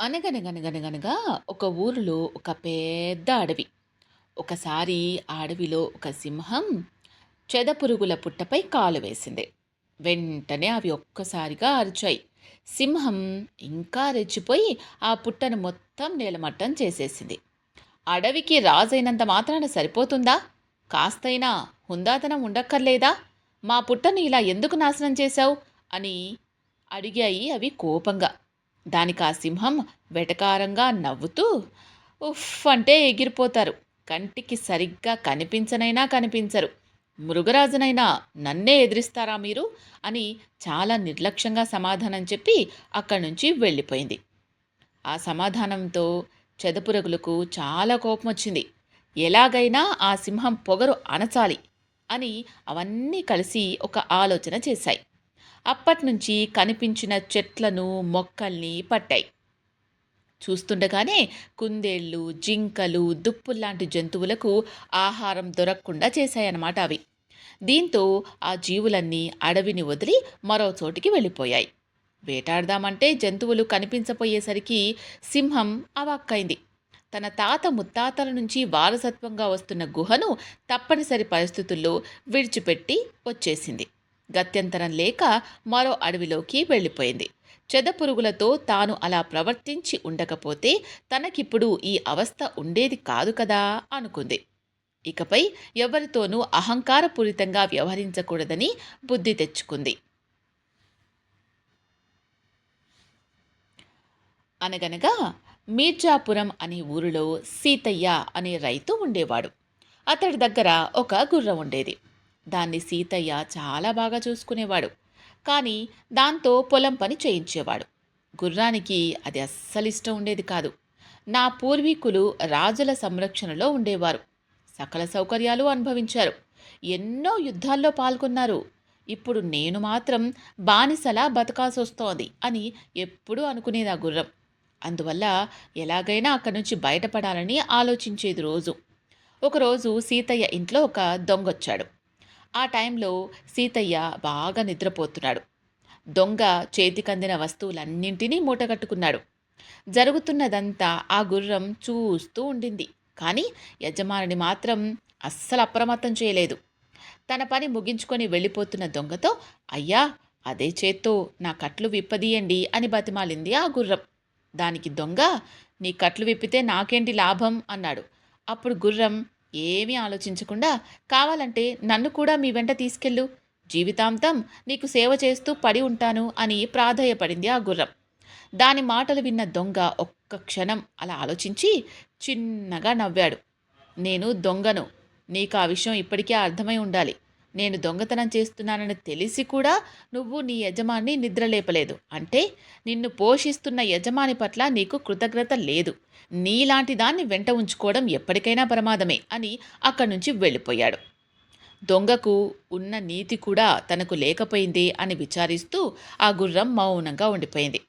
అనగనగనగనగనగా ఒక ఊరిలో ఒక పెద్ద అడవి. ఒకసారి ఆ అడవిలో ఒక సింహం చెదపురుగుల పుట్టపై కాలు వేసింది. వెంటనే అవి ఒక్కసారిగా అరిచాయి. సింహం ఇంకా రెచ్చిపోయి ఆ పుట్టను మొత్తం నేలమట్టం చేసేసింది. అడవికి రాజైనంత మాత్రాన సరిపోతుందా? కాస్తైనా హుందాతనం ఉండక్కర్లేదా? మా పుట్టను ఇలా ఎందుకు నాశనం చేశావు? అని అడిగాయి అవి కోపంగా. దానికి ఆ సింహం వెటకారంగా నవ్వుతూ ఉఫ్ అంటే ఎగిరిపోతారు. కంటికి సరిగ్గా కనిపించనైనా కనిపించరు. మృగరాజునైనా నన్నే ఎదిరిస్తారా మీరు? అని చాలా నిర్లక్ష్యంగా సమాధానం చెప్పి అక్కడి నుంచి వెళ్ళిపోయింది. ఆ సమాధానంతో చెదపురుగులకు చాలా కోపం వచ్చింది ఎలాగైనా ఆ సింహం పొగరు అనచాలి అని అవన్నీ కలిసి ఒక ఆలోచన చేశాయి. అప్పట్నుంచి కనిపించిన చెట్లను మొక్కల్ని పట్టాయి. చూస్తుండగానే కుందేళ్ళు జింకలు దుప్పుల్లాంటి జంతువులకు ఆహారం దొరకకుండా చేశాయన్నమాట అవి. దీంతో ఆ జీవులన్నీ అడవిని వదిలి మరో చోటికి వెళ్ళిపోయాయి. వేటాడదామంటే జంతువులు కనిపించపోయేసరికి సింహం అవాక్కైంది. తన తాత ముత్తాతల నుంచి వారసత్వంగా వస్తున్న గుహను తప్పనిసరి పరిస్థితుల్లో విడిచిపెట్టి వచ్చేసింది. గత్యంతరం లేక మరో అడవిలోకి వెళ్ళిపోయింది. చెదపురుగులతో తాను అలా ప్రవర్తించి ఉండకపోతే తనకిప్పుడు ఈ అవస్థ ఉండేది కాదు కదా అనుకుంది. ఇకపై ఎవరితోనూ అహంకారపూరితంగా వ్యవహరించకూడదని బుద్ధి తెచ్చుకుంది. అనగనగా మీర్జాపురం అనే ఊరిలో సీతయ్య అనే రైతు ఉండేవాడు. అతడి దగ్గర ఒక గుర్రం ఉండేది. దాన్ని సీతయ్య చాలా బాగా చూసుకునేవాడు. కానీ దాంతో పొలం పని చేయించేవాడు. గుర్రానికి అది అస్సలు ఇష్టం ఉండేది కాదు. నా పూర్వీకులు రాజుల సంరక్షణలో ఉండేవారు. సకల సౌకర్యాలు అనుభవించారు. ఎన్నో యుద్ధాల్లో పాల్గొన్నారు. ఇప్పుడు నేను మాత్రం బానిసలా బతకాల్సొస్తోంది అని ఎప్పుడూ అనుకునేది ఆ గుర్రం. అందువల్ల ఎలాగైనా అక్కడి నుంచి బయటపడాలని ఆలోచించేది రోజు. ఒకరోజు సీతయ్య ఇంట్లో ఒక దొంగొచ్చాడు. ఆ టైంలో సీతయ్య బాగా నిద్రపోతున్నాడు. దొంగ చేతికందిన వస్తువులన్నింటినీ మూటగట్టుకున్నాడు. జరుగుతున్నదంతా ఆ గుర్రం చూస్తూ ఉండింది. కానీ యజమానిని మాత్రం అస్సలు అప్రమత్తం చేయలేదు. తన పని ముగించుకొని వెళ్ళిపోతున్న దొంగతో అయ్యా అదే చేత్తో నా కట్లు విప్పదీయండి అని బతిమాలింది ఆ గుర్రం. దానికి దొంగ నీ కట్లు విప్పితే నాకేంటి లాభం అన్నాడు. అప్పుడు గుర్రం ఏమీ ఆలోచించకుండా కావాలంటే నన్ను కూడా మీ వెంట తీసుకెళ్ళు. జీవితాంతం నీకు సేవ చేస్తూ పడి ఉంటాను అని ప్రాధేయపడింది ఆ గుర్రం. దాని మాటలు విన్న దొంగ ఒక్క క్షణం అలా ఆలోచించి చిన్నగా నవ్వాడు. నేను దొంగను. నీకు ఆ విషయం ఇప్పటికే అర్థమై ఉండాలి. నేను దొంగతనం చేస్తున్నానని తెలిసి కూడా నువ్వు నీ యజమాని నిద్రలేపలేదు. అంటే నిన్ను పోషిస్తున్న యజమాని పట్ల నీకు కృతజ్ఞత లేదు. నీలాంటి దాన్ని వెంట ఉంచుకోవడం ఎప్పటికైనా ప్రమాదమే అని అక్కడి నుంచి వెళ్ళిపోయాడు. దొంగకు ఉన్న నీతి కూడా తనకు లేకపోయింది అని విచారిస్తూ ఆ గుర్రం మౌనంగా ఉండిపోయింది.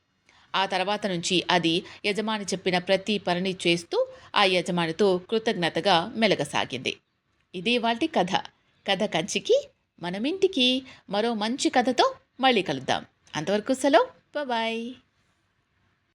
ఆ తర్వాత నుంచి అది యజమాని చెప్పిన ప్రతి పనిని చేస్తూ ఆ యజమానితో కృతజ్ఞతగా మెలగసాగింది. ఇదే వాటి కథ. కథ కంచికి మనమింటికి మరో మంచి కథతో మళ్ళీ కలుద్దాం. అంతవరకు సెలవు. బాయ్